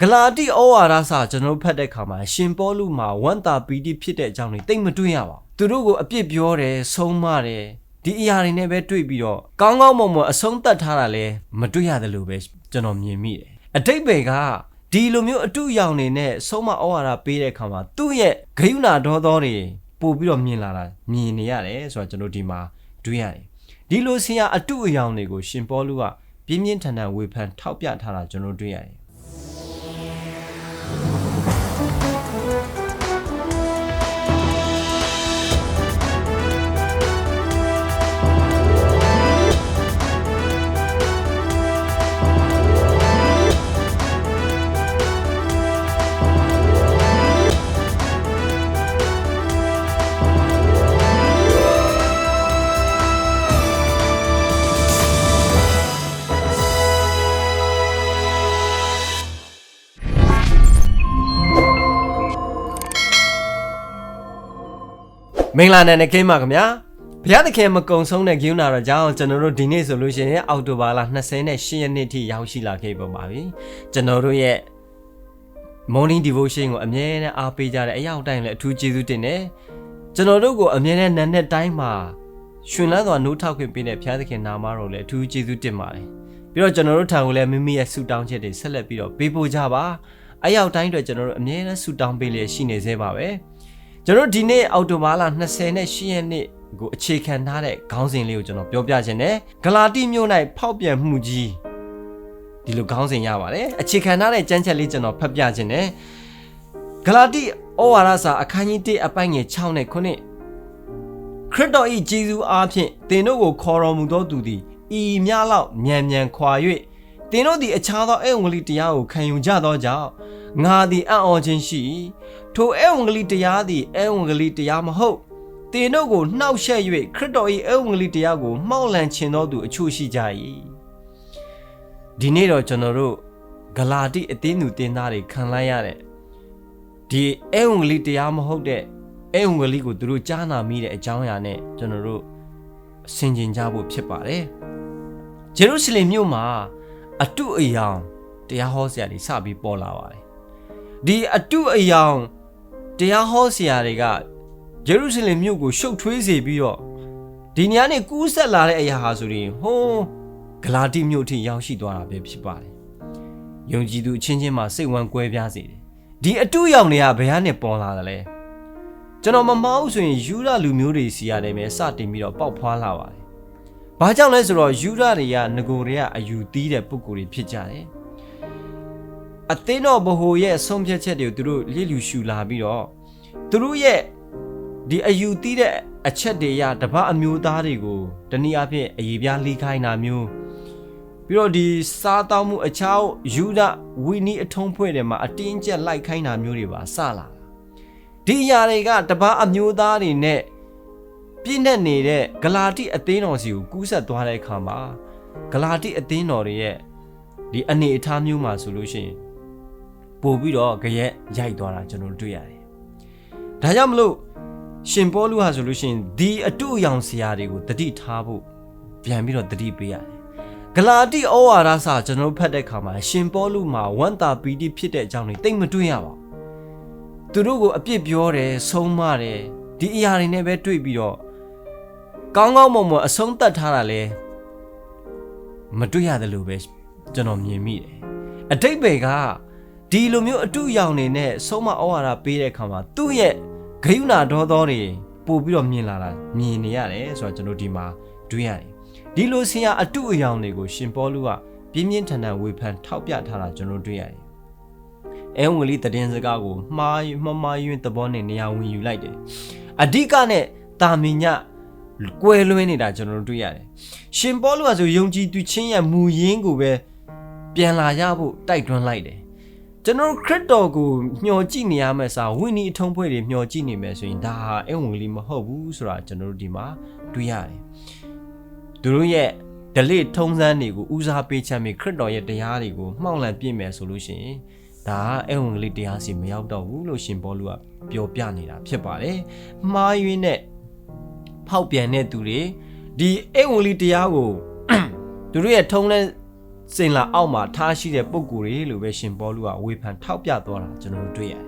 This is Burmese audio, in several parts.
ဂလာတိဩဝါဒစာကျွန်တော်တို့ဖတ်တဲ့အခါမှာရှင်ပေါလုမှာဝန်တာပီတိဖြစ်တဲ့အကြောင်းတွေတိတ်မတွေ့ရပါဘူးသူတို့ကိုအပြစ်ပြောတယ်ဆုံးမတယ်ဒီအရာတွေနဲ့ပဲတွေ့ပြီးတော့ကောင်းကောင်းမွန်မွန်အဆုံးသတ်ထားတာလဲမတွေ့ရတယ်လို့ပဲကျွန်တော်မြင်မိတယ်အတိတ်ဘယ်ကဒီလိုမျိုးအတုအယောင်တွေနဲ့ဆုံးမဩဝါဒပေးတဲ့အခါမှာသူ့ရဲ့ဂယုဏဒေါသောတွေပို့ပြီးတော့မြင်လာတာမြင်နေရတယ်ဆိုတော့ကျွန်တော်ဒီမှာတွေ့ရတယ်ဒီလိုဆရာအတုအယောင်တွေကိုရှင်ပေါလုကပြင်းပြင်းထန်ထန်ဝေဖန်ထောက်ပြထားတာကျွန်တော်တွေ့ရတယ် မင်္ဂလာနဲ့နဲ့ကိမ်းပါခင်ဗျာဘုရားသခင်မကုံဆုံးတဲ့ဂိူးနာတော့ကြောင့်ကျွန်တော်တို့ဒီနေ့ဆိုလို့ရှိရင်အောက်တိုဘာလ28ရက်နေ့ထိရောက်ရှိလာခဲ့ပါပါပြီကျွန်တော်တို့ရဲ့ morning devotion ကိုအမြဲတမ်းအားပေးကြတဲ့အရာတိုင်းလည်းအထူးကျေးဇူးတင်တယ်ကျွန်တော်တို့ကိုအမြဲတမ်းနာနဲ့တိုင်းမှာရှင်လန်းစွာနှုတ်ထောက်ခွင့်ပေးတဲ့ဘုရားသခင်နာမတော်လည်းအထူးကျေးဇူးတင်ပါတယ်ပြီးတော့ကျွန်တော်တို့ထံကိုလည်းမိမိရဲ့ဆုတောင်းချက်တွေဆက်လက်ပြီးတော့ပေးပို့ကြပါအရာတိုင်းအတွက်ကျွန်တော်တို့အမြဲတမ်းဆုတောင်းပေးလျက်ရှိနေသေးပါပဲ ကျွန်တော်ဒီနေ့အောက်တိုဘာလ28ရက်နေ့ကိုအခြေခံထားတဲ့ခေါင်းစဉ်လေးကိုကျွန်တော်ပြောပြခြင်းနဲ့ဂလာတိမြို့၌ဖောက်ပြန်မှုကြီးဒီလိုခေါင်းစဉ်ရပါတယ်အခြေခံထားတဲ့ကျမ်းချက်လေးကျွန်တော်ဖတ်ပြခြင်းနဲ့ဂလာတိဩဝါဒစာအခန်းကြီး1အပိုင်းငယ်6နဲ့9ခရစ်တော်၏ဂျေဇုအားဖြင့်သင်တို့ကိုခေါ်တော်မူသောသူသည်ဤများလောက်မြန်မြန်ခွာ၍သင်တို့သည်အခြားသောဧဝံဂေလိတရားကိုခံယူကြသောကြောင့် ငါသည်အံ့ဩခြင်းရှိ၏ထိုဧဝံဂေလိတရားသည်ဧဝံဂေလိတရားမဟုတ်သင်တို့ကိုနှောက်ယှက်၍ခရစ်တော်၏ဧဝံဂေလိတရားကိုမှောက်လန့်ခြင်းသောသူအချို့ရှိကြ၏ဒီနေ့တော့ကျွန်တော်တို့ဂလာတိအသင်းသူတင်းသားတွေခံလိုက်ရတဲ့ဒီဧဝံဂေလိတရားမဟုတ်တဲ့ဧဝံဂေလိကိုသူတို့ကြားနာမိတဲ့အကြောင်းအရာနဲ့ကျွန်တော်တို့ဆင်ခြင်ကြဖို့ဖြစ်ပါတယ်ဂျေရုရှလင်မြို့မှာအတုအယောင်တရားဟောဆရာတွေစပြီးပေါ်လာပါတယ် ဒီအတုအယောင်တရားဟောဆရာတွေကဂျေရုရှလင်မြို့ကိုရှုပ်ထွေးစေပြီးတော့ဒီညနေကူးဆက်လာတဲ့အရာဟာဆိုရင်ဟိုးဂလာတိမြို့ထိရောက်ရှိသွားတာပဲဖြစ်ပါတယ်။ယုံကြည်သူအချင်းချင်းမှာစိတ်ဝမ်းကွဲပြားစေတယ်။ဒီအတုအယောင်တွေကဘယ်ကနေပေါ်လာတယ်လဲ။ကျွန်တော်မမားဘူးဆိုရင်ယူရလူမျိုးတွေစီရတယ်ပဲစတင်ပြီးတော့ပေါက်ဖွာလာပါတယ်။ဘာကြောင့်လဲဆိုတော့ယူရတွေကငကိုတွေကအယူသီးတဲ့ပုံကိုယ်တွေဖြစ်ကြတယ်။ အသင်းတော်ဘဟိုရဲ့ဆုံးဖြတ်ချက်တွေကိုသူတို့လျစ်လျူရှူလာပြီးတော့သူတို့ရဲ့ဒီအယူသီးတဲ့အချက်တွေရတပတ်အမျိုးသားတွေကိုတနည်းအားဖြင့်အရေးပြားလိခိုင်းတာမျိုးပြီးတော့ဒီစားတောင်းမှုအခြားယူဒဝီနီအထုံးဖွဲ့တယ်မှာအတင်းကျပ်လိုက်ခိုင်းတာမျိုးတွေပါစလာဒီအရာတွေကတပတ်အမျိုးသားတွေနဲ့ပြည့်နဲ့နေတဲ့ဂလာတိအသင်းတော်စီကိုကူးဆက်သွားတဲ့အခါမှာဂလာတိအသင်းတော်တွေရဲ့ဒီအနေအထားမျိုးမှာဆိုလို့ရှိရင် ပို့ပြီးတော့ကြရက်ရိုက်သွားတာကျွန်တော်တို့တွေ့ရတယ်။ဒါကြောင့်မလို့ရှင်ပေါလုဟာဆိုလို့ရှိရင်ဒီအတုအယောင်ဆရာတွေကိုတတိထားဖို့ပြန်ပြီးတော့တတိပေးရတယ်။ဂလာတိဩဝါဒစာကျွန်တော်တို့ဖတ်တဲ့အခါမှာရှင်ပေါလုမှာဝန်တာပီတိဖြစ်တဲ့အကြောင်းတွေတိတ်မတွေ့ရပါဘူး။သူတို့ကိုအပြစ်ပြောတယ်ဆုံးမတယ်ဒီအရာတွေနဲ့ပဲတွေ့ပြီးတော့ကောင်းကောင်းမွန်မွန်အဆုံးသတ်ထားတာလဲမတွေ့ရတယ်လို့ပဲကျွန်တော်မြင်မိတယ်။အတိတ်ဘယ်က ဒီလိုမျိုးအတုအယောင်တွေနဲ့ဆုံးမဩဝါဒပေးတဲ့အခါမှာသူ့ရဲ့ဂယုဏဒေါသောတွေပို့ပြီးတော့မြင်လာတာမြင်နေရတယ်ဆိုတော့ကျွန်တော်ဒီမှာတွေ့ရတယ်ဒီလိုဆရာအတုအယောင်တွေကိုရှင်ပေါလုကပြင်းပြင်းထန်ထန်ဝေဖန်ထောက်ပြထားတာကျွန်တော်တွေ့ရတယ်အဲဝံလီတည်င်းစကားကိုမှားမှားမှားယွင်းသဘောနဲ့နေရာဝင်ယူလိုက်တယ်အဓိကနဲ့တာမင်ညကွဲလွဲနေတာကျွန်တော်တို့တွေ့ရတယ်ရှင်ပေါလုကဆိုယုံကြည်သူချင်းရဲ့မူရင်းကိုပဲပြန်လာရဖို့တိုက်တွန်းလိုက်တယ် ကျွန်တော်ခရစ်တော်ကိုမျှော်ကြည့်နေရမယ့်စာဝိနည်းအထုံးဖွဲ့တွေမျှော်ကြည့်နေမယ်ဆိုရင်ဒါဟာအဝင်လီမဟုတ်ဘူးဆိုတာကျွန်တော်တို့ဒီမှာတွေ့ရတယ်သူတို့ရဲ့ဒလိထုံးစမ်းတွေကိုဦးစားပေးချမ်းပြီးခရစ်တော်ရဲ့တရားတွေကိုမှောက်လန့်ပြည့်မယ်ဆိုလို့ရှိရင်ဒါအဝင်ကလေးတရားစီမရောက်တော့ဘူးလို့ရှင်ဘောလူကပြောပြနေတာဖြစ်ပါတယ်မှားယွင်းတဲ့ဖောက်ပြန်တဲ့သူတွေဒီအဝင်ကလေးတရားကိုသူတို့ရဲ့ထုံးလဲ စိန်လာအောက်မှာထားရှိတဲ့ပုံကိုယ်တွေလို့ပဲရှင်ပေါလုကဝေဖန်ထောက်ပြသွားတာကျွန်တော်တို့တွေ့ရတယ်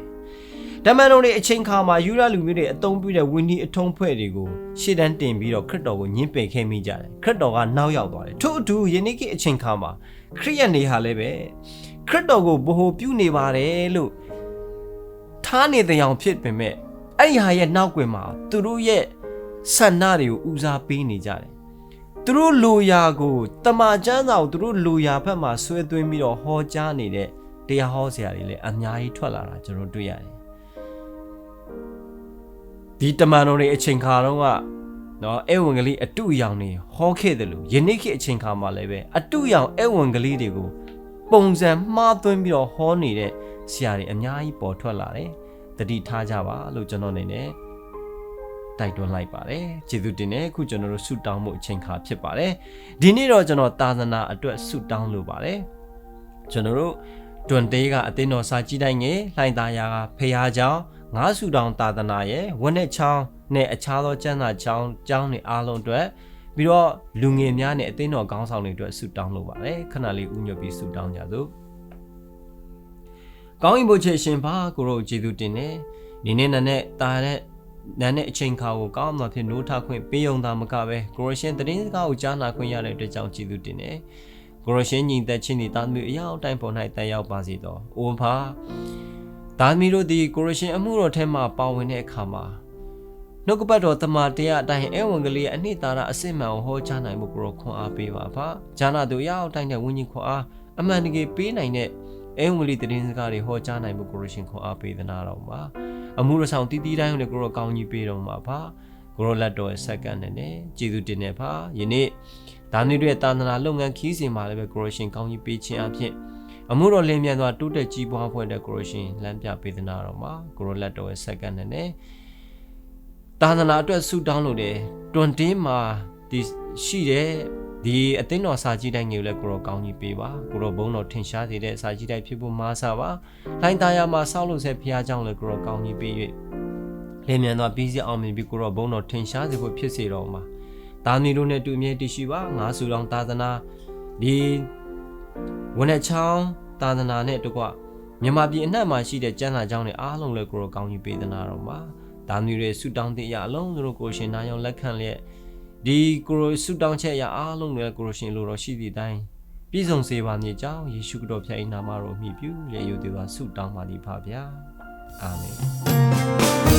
။ဓမ္မတော်တွေအချိန်ခါမှာယူရလူမျိုးတွေအသုံးပြုတဲ့ဝိနည်းအထုံးဖွဲ့တွေကိုရှေ့တန်းတင်ပြီးတော့ခရစ်တော်ကိုညှင်းပယ်ခဲ့မိကြတယ်။ခရစ်တော်ကနောက်ရောက်သွားတယ်။ထို့အတူယနေ့ခေတ်အချိန်ခါမှာခရိယန်တွေဟာလည်းပဲခရစ်တော်ကိုဗဟိုပြုနေပါတယ်လို့ထားနေတဲ့အောင်ဖြစ်ပေမဲ့အဲ့ဒီဟာရဲ့နောက်ွယ်မှာသူတို့ရဲ့ဆန္ဒတွေကိုဦးစားပေးနေကြတယ် သူတို့လိုရာကိုတမန်ကျမ်းစာကိုသူတို့လိုရာဘက်မှာဆွဲသွင်းပြီးတော့ဟောကြားနေတဲ့တရားဟောဆရာတွေလည်းအများကြီးထွက်လာတာကျွန်တော်တွေ့ရတယ်ဒီတမန်တော်တွေအချိန်ခါတော့ကနော်ဧဝံဂေလိအတုအယောင်တွေဟောခဲ့တယ်လို့ယနေ့ခေတ်အချိန်ခါမှာလည်းပဲအတုအယောင်ဧဝံဂေလိတွေကိုပုံစံမှားသွင်းပြီးတော့ဟောနေတဲ့ဆရာတွေအများကြီးပေါ်ထွက်လာတယ်တတိထားကြပါလို့ကျွန်တော်အနေနဲ့ တိုက်တွန်းလိုက်ပါတယ်ကျေးဇူးတင်တယ်အခုကျွန်တော်တို့ဆုတောင်းမှုအချိန်ခါဖြစ်ပါတယ်ဒီနေ့တော့ကျွန်တော်သာသနာအတွက်ဆုတောင်းလိုပါတယ်ကျွန်တော်တို့တွန်တေးကအတင်းတော်စာကြည့်တိုင်းငယ်လှိုင်သားရာကဖះเจ้าငါးဆုတောင်းသာသနာရဲ့ဝက်နဲ့ချောင်းနဲ့အခြားသောကျမ်းစာကျောင်းကျောင်းတွေအားလုံးအတွက်ပြီးတော့လူငယ်များနဲ့အတင်းတော်ခေါင်းဆောင်တွေအတွက်ဆုတောင်းလိုပါတယ်ခဏလေးဥညွတ်ပြီးဆုတောင်းကြစို့ကောင်းရင်ဘုရားရှင်ပါကိုရောကျေးဇူးတင်တယ်ဒီနေ့နဲ့တာတဲ့ နန်းတဲ့အချိန်ခါကိုကောင်းမှဖြစ်နိုးထခွင့်ပေးုံသာမကပဲကိုရရှင်သတင်းစကားကိုကြားနာခွင့်ရတဲ့အတွက်ကြောင့်ကျေးဇူးတင်တယ်ကိုရရှင်ညီသက်ချင်းဒီတာသမီအရာအတိုင်းပေါ်၌တက်ရောက်ပါစေတော့အိုဖာတာသမီတို့ဒီကိုရရှင်အမှုတော်ထဲမှာပါဝင်တဲ့အခါမှာနှုတ်ကပတ်တော်တမန်တရားအတိုင်းအဲဝံကလေးအနှစ်သာရအစစ်မှန်ကိုဟောကြားနိုင်မှုကိုရောခွန်အားပေးပါဖာဂျာနာတို့ရအောင်တိုင်းတဲ့ဝိညာဉ်ခွန်အားအမှန်တကယ်ပေးနိုင်တဲ့အဲဝံကလေးသတင်းစကားတွေဟောကြားနိုင်မှုကိုရရှင်ခွန်အားပေးသနာတော်ပါ အမှုရဆောင်တီးတီးတိုင်းလည်းကိုရောကောင်းကြီးပေးတော်မှာပါကိုရောလက်တော်ရဲ့စက္ကန့်နဲ့နဲ့ကျေးဇူးတင်နေပါယနေ့ဒါမျိုးတွေတာသနာလုပ်ငန်းခီးစဉ်မှာလည်းပဲကိုရောရှင်ကောင်းကြီးပေးခြင်းအဖြစ်အမှုတော်လင်းမြန်စွာတိုးတက်ကြီးပွားဖွယ်တဲ့ကိုရောရှင်လမ်းပြပေးသနာတော်မှာကိုရောလက်တော်ရဲ့စက္ကန့်နဲ့နဲ့တာသနာအတွက်ဆုတောင်းလို့တယ်တွန်တင်းမှာ ဒီရှိတဲ့ဒီအသင်းတော်စာကြည့်တိုင်းငယ်လည်းကိုရောကောင်းကြီးပေးပါကိုရောဘုန်းတော်ထင်ရှားစေတဲ့စာကြည့်တိုင်းဖြစ်ဖို့မားစားပါလိုင်းသားရမှာဆောက်လို့ဆဲဖရားเจ้าလည်းကိုရောကောင်းကြီးပေး၍လင်းမြန်သောပြီးစီအောင်မြင်ပြီးကိုရောဘုန်းတော်ထင်ရှားစေဖို့ဖြစ်စေတော်မှာတာမီတို့နဲ့တူမြဲတည်ရှိပါငါစုတော်သာသနာဒီဝန်နဲ့ချောင်းသာသနာနဲ့တကွမြန်မာပြည်အနှံ့မှာရှိတဲ့ကျမ်းစာကျောင်းတွေအားလုံးလည်းကိုရောကောင်းကြီးပေးသနာတော်မှာဒါမျိုးတွေဆုတောင်းတဲ့အရာအလုံးစုံကိုရှင်နာယောလက်ခံလျက် ဒီကိုရိုဆုတောင်းချက်အရာအားလုံးတွေကိုရိုရှင်လိုတော်ရှိသည့်အတိုင်းပြည့်စုံစေပါမည်ကြောင်းယေရှုခရစ်တော်ဖျား၏နာမတော်မြည်ပြုလျက်ယူသေးသောဆုတောင်းပါသည်ဖပါဗျာအာမင်